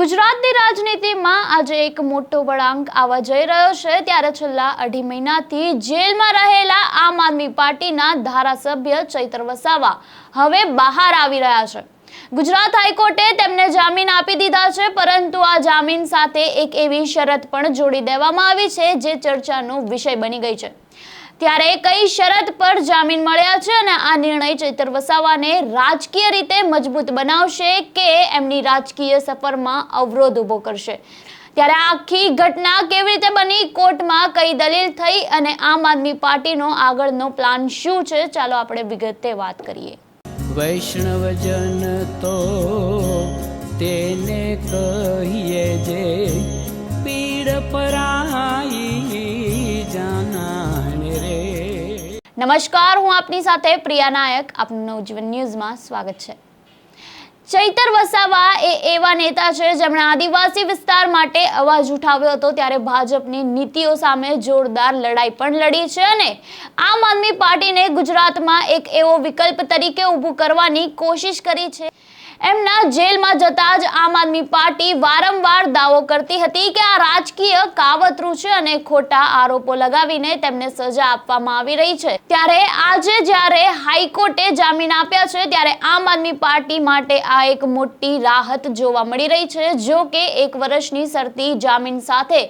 ગુજરાતની રાજનીતિમાં આજે એક મોટો વળાંક આવવા જઈ રહ્યો છે. ત્યારે છેલ્લા અઢી મહિનાથી જેલમાં રહેલા આમ આદમી પાર્ટીના ધારાસભ્ય ચૈતર વસાવા હવે બહાર આવી રહ્યા છે. ગુજરાત હાઈકોર્ટે તેમને જામીન આપી દીધા છે, પરંતુ આ જામીન સાથે એક એવી શરત પણ જોડી દેવામાં આવી છે, જે ચર્ચાનો વિષય બની ગઈ છે. ત્યારે કઈ શરત પર જામીન મળ્યા છે અને આ નિર્ણય ચૈતર વસાવાને રાજકીય રીતે મજબૂત બનાવશે કે એમની રાજકીય સફરમાં અવરોધ ઊભો કરશે? ત્યારે આખી ઘટના કેવી રીતે બની? કોર્ટમાં કઈ દલીલ થઈ અને આમ આદમી પાર્ટીનો આગળનો પ્લાન શું છે? ચાલો આપણે વિગતે વાત કરીએ. વૈષ્ણવજન તો તેને કહીએ જે પીડ પરાઈ નમસ્કાર, હું આપની સાથે પ્રિયા નાયક. આપનું નવજીવન ન્યૂઝમાં સ્વાગત છે. ચૈતર વસાવા એ એવા નેતા છે જેમણે આદિવાસી વિસ્તાર માટે અવાજ ઉઠાવ્યો હતો ત્યારે ભાજપની નીતિઓ સામે જોરદાર લડાઈ પણ લડી છે અને આમ આદમી પાર્ટીને ગુજરાતમાં એક એવો વિકલ્પ તરીકે ઊભું કરવાની કોશિશ કરી છે. એમના જેલમાં જતા જ આમ આદમી પાર્ટી વારંવાર દાવો કરતી હતી કે આ રાજકીય કાવતરું છે અને ખોટા આરોપો લગાવીને તેમને સજા આપવામાં આવી રહી છે. ત્યારે આજે જ્યારે હાઈકોર્ટે જામીન આપ્યા છે, ત્યારે આમ આદમી પાર્ટી માટે આ એક મોટી રાહત જોવા મળી રહી છે, જો કે એક વર્ષની શરતી જામીન સાથે.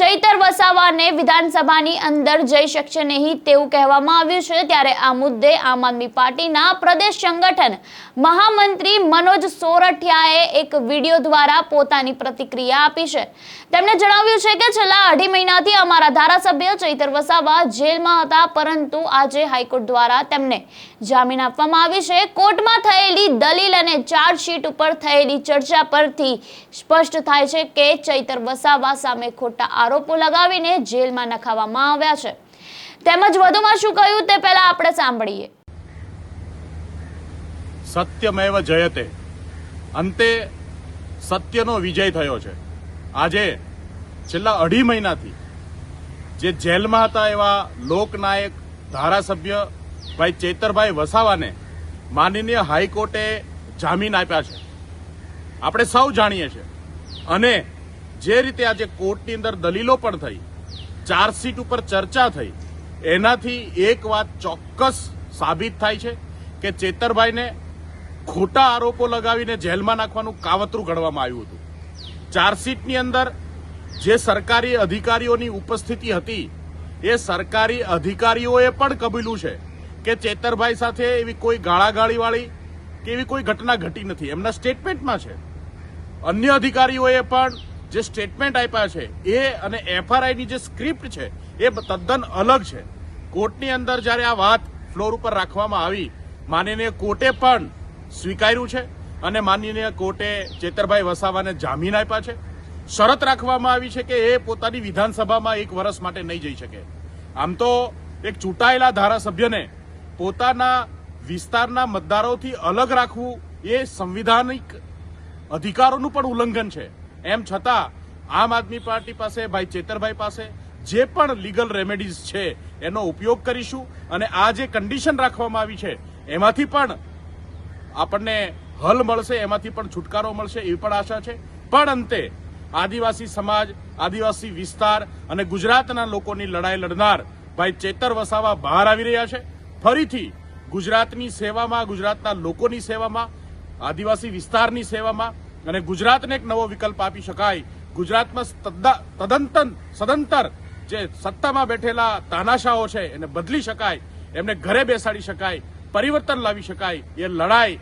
ચૈતર વસાવાને વિધાનસભાની અંદર જઈ શકશે નહીં તેવું કહેવામાં આવ્યું છે, ત્યારે આ મુદ્દે આમ આદમી પાર્ટીના પ્રદેશ સંગઠન મહામંત્રી મનોજ સોરઠિયાએ એક વીડિયો દ્વારા પોતાની પ્રતિક્રિયા આપી છે. તેમણે જણાવ્યું છે કે છેલ્લા અઢી મહિનાથી અમારા ધારાસભ્ય ચૈતર વસાવા જેલમાં હતા, પરંતુ આજે હાઈકોર્ટ દ્વારા તેમને જામીન આપવામાં આવી છે. કોર્ટમાં થયેલી દલીલ અને ચાર્જશીટ ઉપર થયેલી ચર્ચા પરથી સ્પષ્ટ થાય છે કે ચૈતર વસાવા સામે ખોટા આરોપો લગાવીને જેલમાં નખાવવામાં આવ્યા છે. તેમજ વધુમાં શું કહ્યું તે પહેલા આપણે સાંભળીએ. સત્યમેવ જયતે. અંતે સત્યનો વિજય થયો છે. આજે છેલ્લા અઢી મહિનાથી જે જેલમાં હતા એવા લોકનાયક ધારાસભ્ય ભાઈ ચેતરભાઈ વસાવાને માનનીય હાઈકોર્ટે જામીન આપ્યા છે. આપણે સૌ જાણીએ છીએ. અને જે રીતે આજે કોર્ટની અંદર દલીલો પણ થઈ, ચાર્જશીટ ઉપર ચર્ચા થઈ, એનાથી એક વાત ચોક્કસ સાબિત થાય છે કે ચેતરભાઈને ખોટા આરોપો લગાવીને જેલમાં નાખવાનું કાવતરું ઘડવામાં આવ્યું હતું. ચાર્જશીટની અંદર જે સરકારી અધિકારીઓની ઉપસ્થિતિ હતી, એ સરકારી અધિકારીઓએ પણ કબૂલ્યું છે કે ચેતરભાઈ સાથે એવી કોઈ ગાળાગાળીવાળી કે એવી કોઈ ઘટના ઘટી નથી. એમના સ્ટેટમેન્ટમાં છે. અન્ય અધિકારીઓએ પણ જે સ્ટેટમેન્ટ આપ્યા છે, એ અને એફઆરઆઈની જે સ્ક્રિપ્ટ છે, એ તદ્દન અલગ છે. કોર્ટની અંદર જ્યારે આ વાત ફ્લોર ઉપર રાખવામાં આવી માનીને કોર્ટે પણ સ્વીકાર્યું છે અને માનનીય કોર્ટે ચેતરભાઈ વસાવાને જામીન આપ્યા છે. શરત રાખવામાં આવી છે કે એ પોતાની વિધાનસભામાં એક વર્ષ માટે નહીં જઈ શકે. આમ તો એક ચૂંટાયેલા ધારાસભ્યને પોતાના વિસ્તારના મતદારોથી અલગ રાખવું એ સંવિધાનિક અધિકારોનું પણ ઉલ્લંઘન છે. એમ છતાં આમ આદમી પાર્ટી પાસે, ભાઈ ચેતરભાઈ પાસે જે પણ લીગલ રેમેડીઝ છે એનો ઉપયોગ કરીશું અને આ જે કન્ડિશન રાખવામાં આવી છે, એમાંથી પણ આપણને હલ મળશે, એમાંથી પણ છુટકારો મળશે એવી પણ આશા છે. પણ અંતે, આદિવાસી સમાજ, આદિવાસી વિસ્તાર અને ગુજરાતના લોકોની લડાઈ લડનાર ભાઈ ચેતર વસાવા બહાર આવી રહ્યા છે. ફરીથી ગુજરાતની સેવામાં, ગુજરાતના લોકોની સેવામાં, આદિવાસી વિસ્તારની સેવામાં અને ગુજરાતને એક નવો વિકલ્પ આપી શકાય. ગુજરાતમાં તદંતન, સદંતર જે સત્તામાં બેઠેલા તાનાશાઓ છે, એને બદલી શકાય, એમને ઘરે બેસાડી શકાય. પરિવર્તન લાવી શકાય એ લડાઈ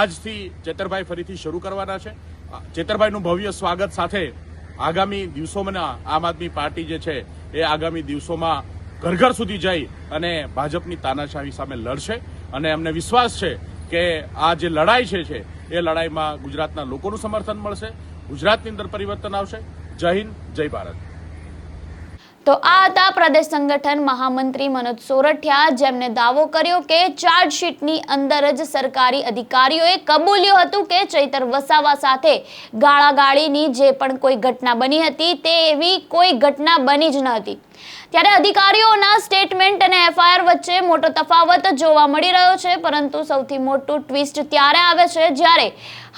આજથી ચેતરભાઈ ફરીથી શરૂ કરવાના છે. ચેતરભાઈનું ભવ્ય સ્વાગત સાથે આગામી દિવસોમાં આમ આદમી પાર્ટી જે છે એ આગામી દિવસોમાં ઘર ઘર સુધી જઈ અને ભાજપની તાનાશાહી સામે લડશે અને અમને વિશ્વાસ છે કે આ જે લડાઈ છે છે એ લડાઈમાં ગુજરાતના લોકોનું સમર્થન મળશે. ગુજરાતની અંદર પરિવર્તન આવશે. જય હિન્દ, જય ભારત. તો આ હતા પ્રદેશ સંગઠન મહામંત્રી મનોજ સોરઠિયા, જેમને દાવો કર્યો કે ચાર્જશીટની અંદર જ સરકારી અધિકારીઓએ કબૂલ્યું હતું કે ચૈતર વસાવા સાથે ગાળાગાળીની જે પણ કોઈ ઘટના બની હતી, તે એવી કોઈ ઘટના બની જ ન હતી. ત્યારે અધિકારીઓના સ્ટેટમેન્ટ અને એફઆઈઆર વચ્ચે મોટો તફાવત જોવા મળી રહ્યો છે, પરંતુ સૌથી મોટું ટ્વિસ્ટ ત્યારે આવે છે જ્યારે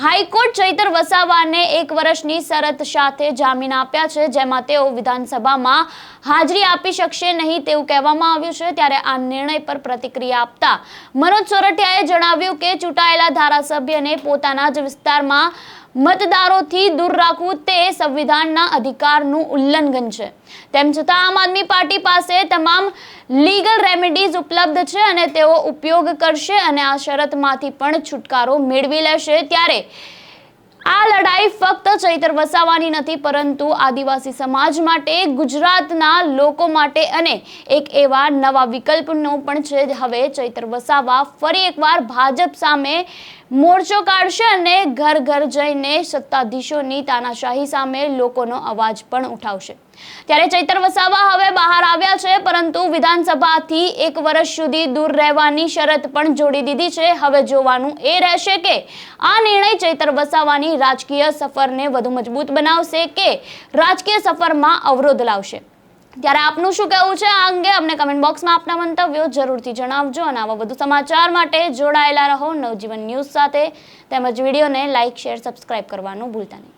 હાઈકોર્ટ ચૈતર વસાવાને એક વર્ષની શરત સાથે જામીન આપ્યા છે, જેમાં તેઓ વિધાનસભામાં હાજરી આપી શકશે નહીં તેવું કહેવામાં આવ્યું છે. ત્યારે આ નિર્ણય પર પ્રતિક્રિયા આપતા મનોજ સોરઠિયાએ જણાવ્યું કે ચૂંટાયેલા ધારાસભ્યને પોતાના જ વિસ્તારમાં મતદારોથી દૂર રાખવું તે સંવિધાનના અધિકારનું ઉલ્લંઘન છે. તેમ છતાં આમ આદમી પાર્ટી પાસે તમામ લીગલ રેમેડીઝ ઉપલબ્ધ છે અને તેઓ ઉપયોગ કરશે અને આ શરતમાંથી પણ છુટકારો મેળવી લેશે. ત્યારે આ લડાઈ ફક્ત ચૈતર વસાવાની નથી, પરંતુ આદિવાસી સમાજ માટે, ગુજરાતના લોકો માટે અને એક એવા નવા વિકલ્પનો પણ છે. હવે ચૈતર વસાવા ફરી એકવાર ભાજપ સામે મોરચો કાઢશે અને ઘર ઘર જઈને સત્તાધીશોની તાનાશાહી સામે લોકોનો અવાજ પણ ઉઠાવશે. ત્યારે ચૈતર વસાવા હવે બહાર આવ્યા છે, પરંતુ વિધાનસભાથી એક વર્ષ સુધી દૂર રહેવાની શરત પણ જોડી દીધી છે. હવે જોવાનું એ રહેશે કે આ નિર્ણય ચૈતર વસાવાની રાજકીય સફરને વધુ મજબૂત બનાવશે કે રાજકીય સફરમાં અવરોધ લાવશે? ત્યારે આપનું શું કહેવું છે આ અંગે? અમને કમેન્ટ બોક્સમાં આપના મંતવ્યો જરૂરથી જણાવજો અને આવા વધુ સમાચાર માટે જોડાયેલા રહો નવજીવન ન્યૂઝ સાથે. તેમજ વિડીયોને લાઇક શેર સબસ્ક્રાઇબ કરવાનું ભૂલતા નહીં.